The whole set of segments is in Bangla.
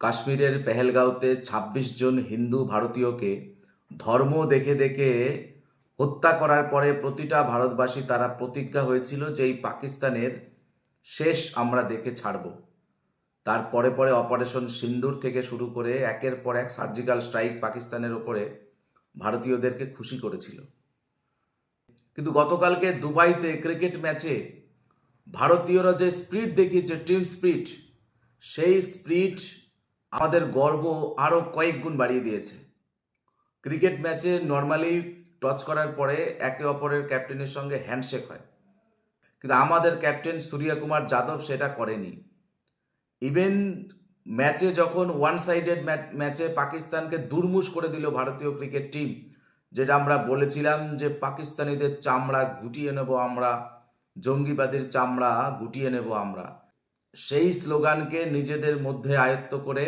কাশ্মীরের পেহেলগাঁওতে ২৬ জন হিন্দু ভারতীয়কে ধর্ম দেখে দেখে হত্যা করার পরে প্রতিটা ভারতবাসী তারা প্রতিজ্ঞা হয়েছিল যে এই পাকিস্তানের শেষ আমরা দেখে ছাড়ব। তার পরে পরে অপারেশন সিন্দুর থেকে শুরু করে একের পর এক সার্জিক্যাল স্ট্রাইক পাকিস্তানের ওপরে ভারতীয়দেরকে খুশি করেছিল। কিন্তু গতকালকে দুবাইতে ক্রিকেট ম্যাচে ভারতীয়রা যে স্পিরিট দেখিয়েছে, টিম স্পিরিট, সেই স্পিরিট আমাদের গর্ব আরও কয়েক গুণ বাড়িয়ে দিয়েছে। ক্রিকেট ম্যাচে নর্মালি টচ করার পরে একে অপরের ক্যাপ্টেনের সঙ্গে হ্যান্ডশেক হয়। কিন্তু আমাদের ক্যাপ্টেন সূর্য কুমার যাদব সেটা করেনি। ইভেন ম্যাচে যখন ওয়ান সাইডেড ম্যাচে পাকিস্তানকে দুর্মুষ করে দিল ভারতীয় ক্রিকেট টিম, যেটা আমরা বলেছিলাম যে পাকিস্তানিদের চামড়া গুটিয়ে নেব আমরা, জঙ্গিবাদের চামড়া গুটিয়ে নেব আমরা। সেই স্লোগানকে নিজেদের মধ্যে আয়ত্ত করে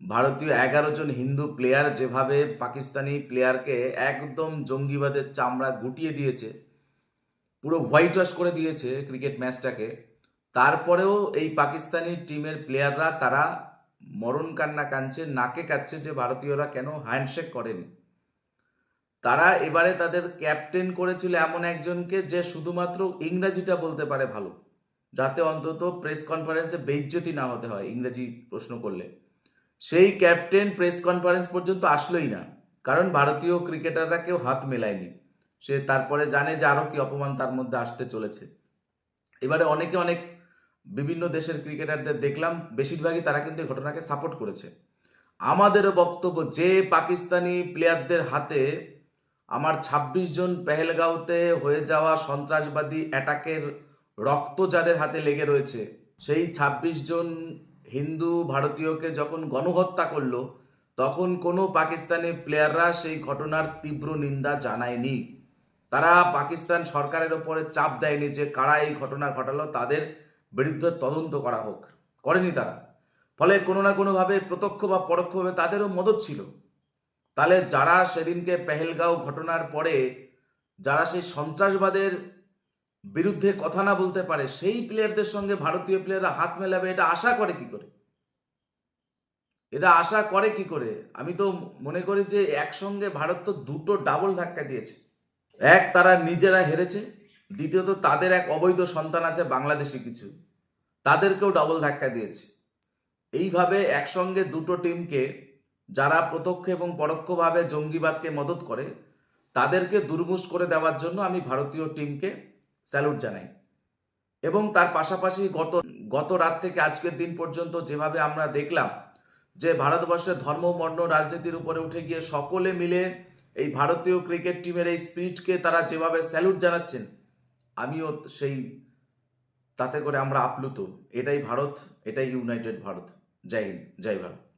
ভারতীয় এগারো জন হিন্দু প্লেয়ার যেভাবে পাকিস্তানি প্লেয়ারকে একদম জঙ্গিবাদের চামড়া গুটিয়ে দিয়েছে, পুরো হোয়াইট ওয়াশ করে দিয়েছে ক্রিকেট ম্যাচটাকে তারপরেও এই পাকিস্তানি টিমের প্লেয়াররা তারা মরণ কান্না কাঁদছে, নাকে কাচ্ছে যে ভারতীয়রা কেন হ্যান্ডশেক করেনি। তারা এবারে তাদের ক্যাপ্টেন করেছিল এমন একজনকে যে শুধুমাত্র ইংরাজিটা বলতে পারে ভালো। যাতে অন্তত প্রেস কনফারেন্সে বেইজ্জতি না হতে হয়, ইংরেজি প্রশ্ন করলে। সেই ক্যাপ্টেন প্রেস কনফারেন্স পর্যন্ত আসলোই না, কারণ ভারতীয় ক্রিকেটাররা কেউ হাত মেলায়নি। সে তারপরে জানে যে আরও কি অপমান তার মধ্যে আসতে চলেছে। এবারে অনেকে অনেক বিভিন্ন দেশের ক্রিকেটারদের দেখলাম, বেশিরভাগই তারা কিন্তু এই ঘটনাকে সাপোর্ট করেছে। আমাদেরও বক্তব্য, যে পাকিস্তানি প্লেয়ারদের হাতে আমার ২৬ জন পেহেলগাঁওতে হয়ে যাওয়া সন্ত্রাসবাদী অ্যাটাকের রক্ত যাদের হাতে লেগে রয়েছে, সেই ২৬ জন হিন্দু ভারতীয়কে যখন গণহত্যা করল, তখন কোনো পাকিস্তানি প্লেয়াররা সেই ঘটনার তীব্র নিন্দা জানায়নি। তারা পাকিস্তান সরকারের ওপরে চাপ দেয়নি যে কারা এই ঘটনা ঘটালো, তাদের বিরুদ্ধে তদন্ত করা হোক। করেনি তারা। ফলে কোনো না কোনোভাবে প্রত্যক্ষ বা পরোক্ষভাবে তাদেরও মদত ছিল। তাহলে যারা সেদিনকে পেহেলগাঁও ঘটনার পরে, যারা সেই সন্ত্রাসবাদের বিরুদ্ধে কথা না বলতে পারে, সেই প্লেয়ারদের সঙ্গে ভারতীয় প্লেয়াররা হাত মেলাবে, এটা আশা করে কি করে? এটা আশা করে কি করে? আমি তো মনে করি যে একসঙ্গে ভারত তো দুটো ডাবল ধাক্কা দিয়েছে। এক তারা নিজেরা হেরেছে, দ্বিতীয়ত তাদের এক অবৈধ সন্তান আছে বাংলাদেশি কিছু, তাদেরকেও ডাবল ধাক্কা দিয়েছে। এইভাবে একসঙ্গে দুটো টিমকে যারা প্রত্যক্ষ এবং পরোক্ষভাবে জঙ্গিবাদকে মদত করে, তাদেরকে দুর্মুষ করে দেওয়ার জন্য আমি ভারতীয় টিমকে স্যালুট জানাই। এবং তার পাশাপাশি গত গত রাত থেকে আজকের দিন পর্যন্ত যেভাবে আমরা দেখলাম যে ভারতবর্ষের ধর্ম বর্ণ রাজনীতির উপরে উঠে গিয়ে সকলে মিলে এই ভারতীয় ক্রিকেট টিমের এই স্পিরিটকে তারা যেভাবে স্যালুট জানাচ্ছেন, আমিও সেই, তাতে করে আমরা আপ্লুত। এটাই ভারত, এটাই ইউনাইটেড ভারত। জয় হিন্দ, জয় ভারত।